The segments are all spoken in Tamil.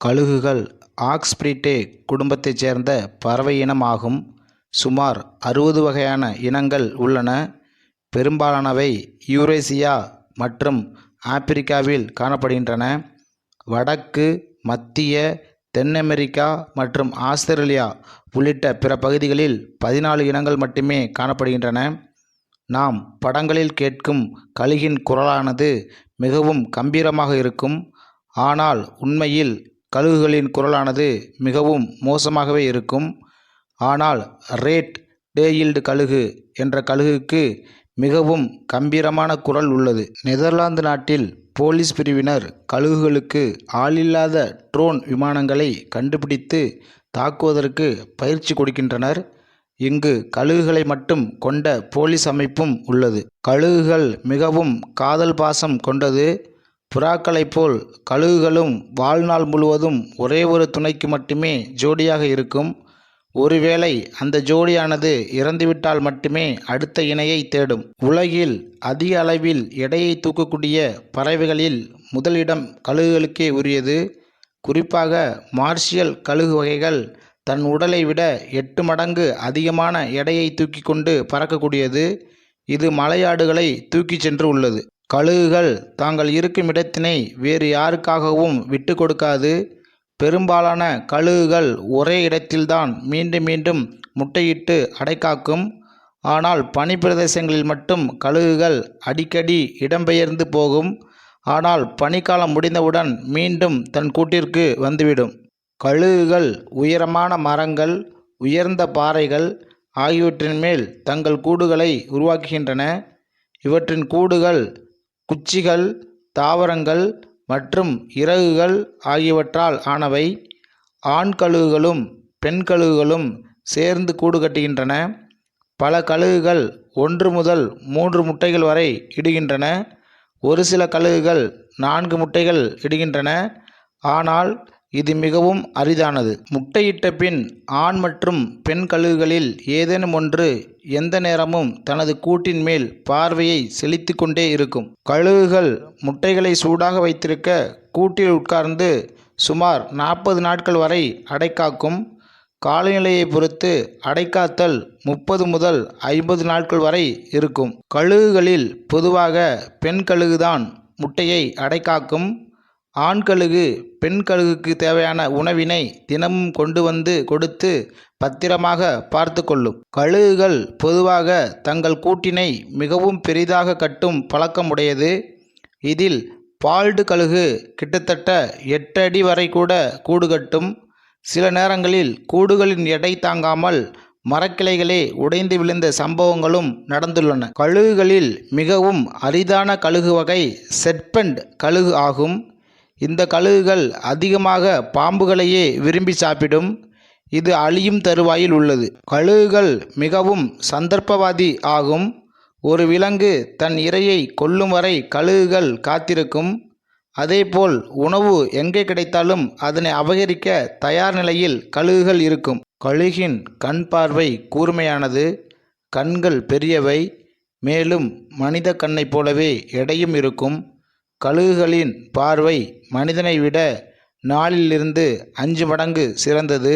கழுகுகள் ஆக்ஸ்பிரிட்டே குடும்பத்தைச் சேர்ந்த பறவை இனம் ஆகும் சுமார் அறுபது வகையான இனங்கள் உள்ளன. பெரும்பாலானவை யூரேசியா மற்றும் ஆப்பிரிக்காவில் காணப்படுகின்றன. வடக்கு மத்திய தென் அமெரிக்கா மற்றும் ஆஸ்திரேலியா உள்ளிட்ட பிற பகுதிகளில் பதினாலு இனங்கள் மட்டுமே காணப்படுகின்றன. நாம் படங்களில் கேட்கும் கழுகின் குரலானது மிகவும் கம்பீரமாக இருக்கும். ஆனால் உண்மையில் கழுகுகளின் குரலானது மிகவும் மோசமாகவே இருக்கும். ஆனால் ரேட் டேயில்டு கழுகு என்ற கழுகுக்கு மிகவும் கம்பீரமான குரல் உள்ளது. நெதர்லாந்து நாட்டில் போலீஸ் பிரிவினர் கழுகுகளுக்கு ஆளில்லாத ட்ரோன் விமானங்களை கண்டுபிடித்து தாக்குவதற்கு பயிற்சி கொடுக்கின்றனர். இங்கு கழுகுகளை மட்டும் கொண்ட போலீஸ் அமைப்பும் உள்ளது. கழுகுகள் மிகவும் காதல் பாசம் கொண்டது. புறாக்களைப் போல் கழுகுகளும் வாழ்நாள் முழுவதும் ஒரே ஒரு துணைக்கு மட்டுமே ஜோடியாக இருக்கும். ஒருவேளை அந்த ஜோடியானது இறந்துவிட்டால் மட்டுமே அடுத்த இணையை தேடும். உலகில் அதிக அளவில் எடையை தூக்கக்கூடிய பறவைகளில் முதலிடம் கழுகுகளுக்கே உரியது. குறிப்பாக மார்ஷியல் கழுகு வகைகள் தன் உடலை விட எட்டு மடங்கு அதிகமான எடையை தூக்கி கொண்டு பறக்கக்கூடியது. இது மலையாடுகளை தூக்கிச் சென்று உள்ளது. கழுகுகள் தாங்கள் இருக்கும் இடத்தினை வேறு யாருக்காகவும் விட்டு கொடுக்காது. பெரும்பாலான கழுகுகள் ஒரே இடத்தில்தான் மீண்டும் மீண்டும் முட்டையிட்டு அடைக்காக்கும். ஆனால் பனிப்பிரதேசங்களில் மட்டும் கழுகுகள் அடிக்கடி இடம்பெயர்ந்து போகும். ஆனால் பனிக்காலம் முடிந்தவுடன் மீண்டும் தன் கூட்டிற்கு வந்துவிடும். கழுகுகள் உயரமான மரங்கள் உயர்ந்த பாறைகள் ஆகியவற்றின் மேல் தங்கள் கூடுகளை உருவாக்குகின்றன. இவற்றின் கூடுகள் குச்சிகள் தாவரங்கள் மற்றும் இறகுகள் ஆகியவற்றால் ஆனவை ஆண் கழுகுகளும் பெண் கழுகுகளும் சேர்ந்து கூடு கட்டுகின்றன. பல கழுகுகள் ஒன்று முதல் மூன்று முட்டைகள் வரை இடுகின்றன. ஒரு சில கழுகுகள் நான்கு முட்டைகள் இடுகின்றன. ஆனால் இது மிகவும் அரிதானது. முட்டையிட்ட பின் ஆண் மற்றும் பெண் கழுகுகளில் ஏதேனும் ஒன்று எந்த நேரமும் தனது கூட்டின் மேல் பார்வையை செலுத்தி கொண்டே இருக்கும். கழுகுகள் முட்டைகளை சூடாக வைத்திருக்க கூட்டில் உட்கார்ந்து சுமார் நாற்பது நாட்கள் வரை அடைக்காக்கும். காலநிலையை பொறுத்து அடைக்காத்தல் முப்பது முதல் ஐம்பது நாட்கள் வரை இருக்கும். கழுகுகளில் பொதுவாக பெண் கழுகுதான் முட்டையை அடைக்காக்கும். ஆண் கழுகு பெண் கழுகுக்கு தேவையான உணவினை தினமும் கொண்டு வந்து கொடுத்து பத்திரமாக பார்த்து கொள்ளும். கழுகுகள் பொதுவாக தங்கள் கூட்டினை மிகவும் பெரிதாக கட்டும் பழக்கம் உடையது இதில் பால்டு கழுகு கிட்டத்தட்ட எட்டு அடி வரை கூட கூடு கட்டும். சில நேரங்களில் கூடுகளின் எடை தாங்காமல் மரக்கிளைகளே உடைந்து விழுந்த சம்பவங்களும் நடந்துள்ளன. கழுகுகளில் மிகவும் அரிதான கழுகு வகை செட்பண்ட் கழுகு ஆகும். இந்த கழுகுகள் அதிகமாக பாம்புகளையே விரும்பி சாப்பிடும். இது அழியும் தருவாயில் உள்ளது. கழுகுகள் மிகவும் சந்தர்ப்பவாதி ஆகும். ஒரு விலங்கு தன் இரையை கொல்லும் வரை கழுகுகள் காத்திருக்கும். அதேபோல் உணவு எங்கே கிடைத்தாலும் அதனை அபகரிக்க தயார் நிலையில் கழுகுகள் இருக்கும். கழுகின் கண் பார்வை கூர்மையானது. கண்கள் பெரியவை. மேலும் மனித கண்ணைப் போலவே எடையும் இருக்கும். கழுகுகளின் பார்வை மனிதனை விட நாலிலிருந்து அஞ்சு மடங்கு சிறந்தது.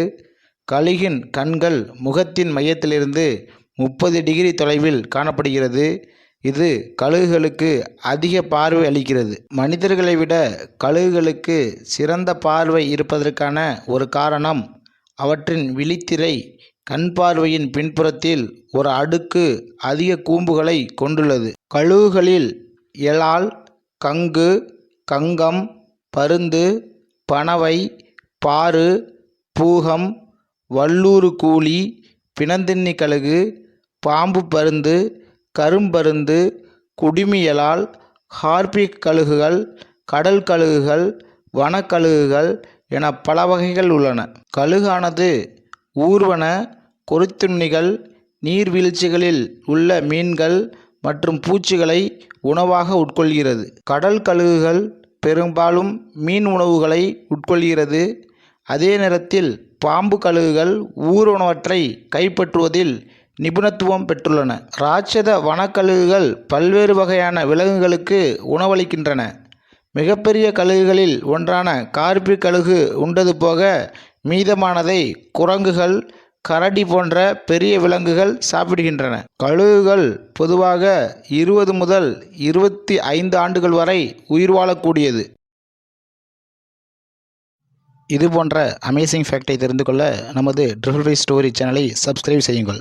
கழுகின் கண்கள் முகத்தின் மையத்திலிருந்து முப்பது டிகிரி தொலைவில் காணப்படுகிறது. இது கழுகுகளுக்கு அதிக பார்வை அளிக்கிறது. மனிதர்களை விட கழுகுகளுக்கு சிறந்த பார்வை இருப்பதற்கான ஒரு காரணம் அவற்றின் விழித்திரை. கண் பார்வையின் பின்புறத்தில் ஒரு அடுக்கு அதிக கூம்புகளை கொண்டுள்ளது. கழுகுகளில் எலால் கங்கு கங்கம் பருந்து பனவை பாரு பூகம் வல்லூறு கூலி பிணந்தின்னி கழுகு பாம்பு பருந்து கரும்பருந்து குடுமியலால் ஹார்பிக் கழுகுகள் கடல் கழுகுகள் வனக்கழுகுகள் என பல வகைகள் உள்ளன. கழுகானது ஊர்வன கொறித்துண்ணிகள் நீர்வீழ்ச்சிகளில் உள்ள மீன்கள் மற்றும் பூச்சிகளை உணவாக உட்கொள்கிறது. கடல் கழுகுகள் பெரும்பாலும் மீன் உணவுகளை உட்கொள்கிறது. அதே நேரத்தில் பாம்பு கழுகுகள் ஊர்வனவற்றை கைப்பற்றுவதில் நிபுணத்துவம் பெற்றுள்ளன. ராட்சத வனக்கழுகுகள் பல்வேறு வகையான விலங்குகளுக்கு உணவளிக்கின்றன. மிகப்பெரிய கழுகுகளில் ஒன்றான கார்பி கழுகு உண்டது போக மீதமானதை குரங்குகள் கரடி போன்ற பெரிய விலங்குகள் சாப்பிடுகின்றன. கழுகுகள் பொதுவாக இருபது முதல் இருபத்தி ஐந்து ஆண்டுகள் வரை உயிர் வாழக்கூடியது. இது போன்ற அமேசிங் ஃபேக்டை தெரிந்து கொள்ள நமது ட்ரிபிள் ஃபைவ் ஸ்டோரி சேனலை சப்ஸ்கிரைப் செய்யுங்கள்.